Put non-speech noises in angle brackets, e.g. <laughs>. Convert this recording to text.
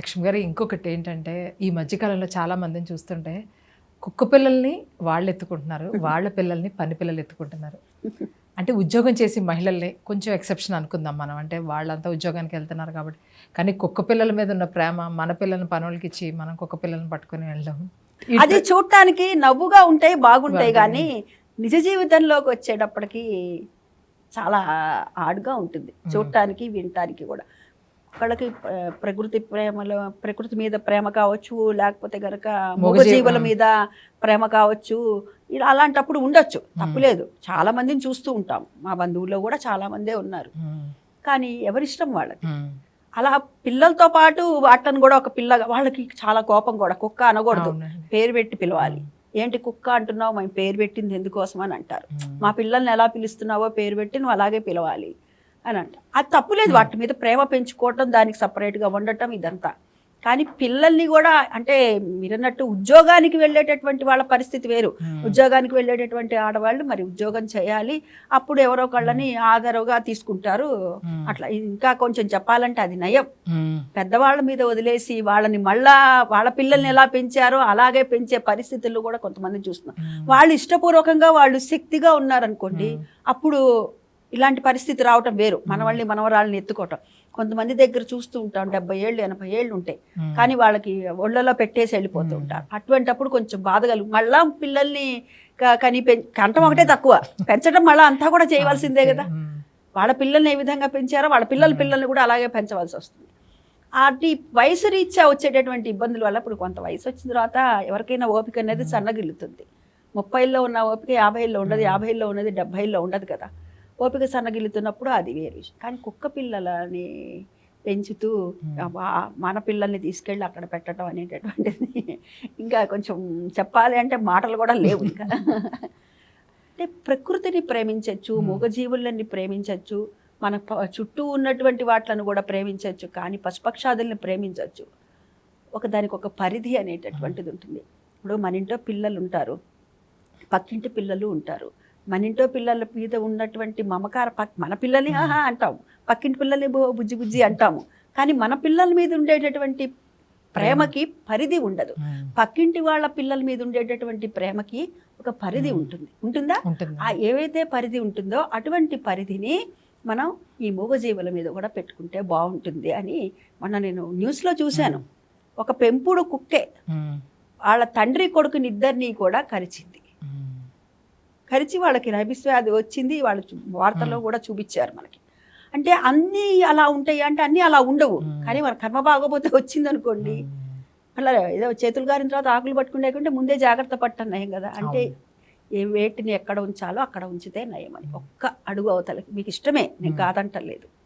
లక్ష్మి గారు ఇంకొకటి ఏంటంటే ఈ మధ్యకాలంలో చాలా మందిని చూస్తుంటే కుక్క పిల్లల్ని వాళ్ళు ఎత్తుకుంటున్నారు <laughs> వాళ్ళ పిల్లల్ని పని పిల్లలు ఎత్తుకుంటున్నారు. అంటే ఉద్యోగం చేసి మహిళల్ని కొంచెం ఎక్సెప్షన్ అనుకుందాం మనం. అంటే వాళ్ళంతా ఉద్యోగానికి వెళ్తున్నారు కాబట్టి. కానీ కుక్క పిల్లల మీద ఉన్న ప్రేమ మన పిల్లల్ని పనులకి ఇచ్చి మనం కుక్క పిల్లల్ని పట్టుకొని వెళ్ళడం. అది చూడటానికి నవ్వుగా ఉంటాయి బాగుంటాయి. కానీ నిజ జీవితంలోకి వచ్చేటప్పటికి చాలా ఆడుగా ఉంటుంది. చూడటానికి వినటానికి కూడా. ఒకళ్ళకి ఆ, ప్రకృతి ప్రేమలో ప్రకృతి మీద ప్రేమ కావచ్చు లేకపోతే గనక మూగజీవ- మూగజీవుల మీద ప్రేమ కావచ్చు ఇలా అలాంటప్పుడు ఉండొచ్చు. తప్పులేదు చాలా మందిని చూస్తూ ఉంటాం. మా బంధువుల్లో కూడా చాలా మందే ఉన్నారు. కానీ ఎవరిష్టం వాళ్ళకి. అలా పిల్లలతో పాటు వాటిని కూడా ఒక పిల్ల వాళ్ళకి చాలా కోపం కూడా కుక్క అనకూడదు. పేరు పెట్టి పిలవాలి. ఏంటి కుక్క అంటున్నావు? మేము పేరు పెట్టింది ఎందుకోసం అని అంటారు. మా పిల్లల్ని ఎలా పిలుస్తున్నావో పేరు పెట్టి నువ్వు అలాగే పిలవాలి. అని అంట. అది తప్పులేదు వాటి మీద ప్రేమ పెంచుకోవటం దానికి సపరేట్గా ఉండటం ఇదంతా. కానీ పిల్లల్ని కూడా అంటే మీరన్నట్టు ఉద్యోగానికి వెళ్ళేటటువంటి వాళ్ళ పరిస్థితి వేరు. ఉద్యోగానికి వెళ్ళేటటువంటి ఆడవాళ్ళు మరి ఉద్యోగం చేయాలి. అప్పుడు ఎవరో ఒకళ్ళని ఆధారుగా తీసుకుంటారు. అట్లా ఇంకా కొంచెం చెప్పాలంటే అది నయం. పెద్దవాళ్ళ మీద వదిలేసి వాళ్ళని మళ్ళా వాళ్ళ పిల్లల్ని ఎలా పెంచారో అలాగే పెంచే పరిస్థితుల్లో కూడా కొంతమంది చూస్తున్నాం. ఉమ్, వాళ్ళు ఇష్టపూర్వకంగా వాళ్ళు శక్తిగా ఉన్నారనుకోండి అప్పుడు ఇలాంటి పరిస్థితి రావటం వేరు. మనవాళ్ళని మనవరాళ్ళని ఎత్తుకోవటం. కొంతమంది దగ్గర చూస్తూ ఉంటాం. డెబ్బై ఏళ్ళు ఎనభై ఏళ్ళు ఉంటాయి కానీ వాళ్ళకి ఒళ్ళలో పెట్టేసి వెళ్ళిపోతూ ఉంటారు. అటువంటప్పుడు కొంచెం బాధగలు మళ్ళా పిల్లల్ని కని కంటం ఒకటే తక్కువ. పెంచడం మళ్ళీ అంతా కూడా చేయవలసిందే కదా. వాళ్ళ పిల్లల్ని ఏ విధంగా పెంచారో వాళ్ళ పిల్లల పిల్లల్ని కూడా అలాగే పెంచవలసి వస్తుంది. అది వయసు రీత్యా వచ్చేటటువంటి ఇబ్బందుల వల్ల ఇప్పుడు కొంత వయసు వచ్చిన తర్వాత ఎవరికైనా ఓపిక అనేది సన్నగిల్లుతుంది. ముప్పైల్లో ఉన్న ఓపిక యాభైలో ఉండదు యాభైలో ఉన్నది డెబ్బైలో ఉండదు కదా. ఓపిక సన్నగిల్లుతున్నప్పుడు అది వేరు విషయం. కానీ కుక్క పిల్లలని పెంచుతూ వా- మన పిల్లల్ని తీసుకెళ్ళి అక్కడ పెట్టడం అనేటటువంటిది ఇంకా కొంచెం చెప్పాలి అంటే మాటలు కూడా లేవు ఇంకా. అంటే ప్రకృతిని ప్రేమించవచ్చు మూగజీవులని ప్రేమించవచ్చు మన చుట్టూ ఉన్నటువంటి వాటిలను కూడా ప్రేమించవచ్చు కానీ పశుపక్షాదుల్ని ప్రేమించవచ్చు ఒక దానికి ఒక పరిధి అనేటటువంటిది ఉంటుంది. ఇప్పుడు మన ఇంట్లో పిల్లలు ఉంటారు పక్కింటి పిల్లలు ఉంటారు. మన ఇంట్లో పిల్లల మీద ఉన్నటువంటి మమకార పక్ మన పిల్లల్ని ఆహా అంటాము పక్కింటి పిల్లల్ని బుజ్జి బుజ్జి అంటాము. కానీ మన పిల్లల మీద ఉండేటటువంటి ప్రేమకి పరిధి ఉండదు. పక్కింటి వాళ్ళ పిల్లల మీద ఉండేటటువంటి ప్రేమకి ఒక పరిధి ఉంటుంది. ఉంటుందా? ఆ ఏవైతే పరిధి ఉంటుందో అటువంటి పరిధిని మనం ఈ మూగజీవుల మీద కూడా పెట్టుకుంటే బాగుంటుంది అని మొన్న నేను న్యూస్లో చూశాను. ఒక పెంపుడు కుక్కే వాళ్ళ తండ్రి కొడుకుని ఇద్దరిని కూడా కరిచింది. కరిచి వాళ్ళకి రబిస్ వ్యాధి వచ్చింది వాళ్ళు వార్తల్లో కూడా చూపించారు మనకి. అంటే అన్నీ అలా ఉంటాయి అంటే అన్నీ అలా ఉండవు. కానీ మన కర్మ బాగోపోతే వచ్చింది అనుకోండి అలా ఏదో చేతులు గారిన తర్వాత ఆకులు పట్టుకునేకుంటే ముందే జాగ్రత్త పట్టడం నయం కదా. అంటే ఏ వేటిని ఎక్కడ ఉంచాలో అక్కడ ఉంచితే నయం అని ఒక్క అడుగు అవతలకి. మీకు ఇష్టమే. నేను కాదంటలేదు.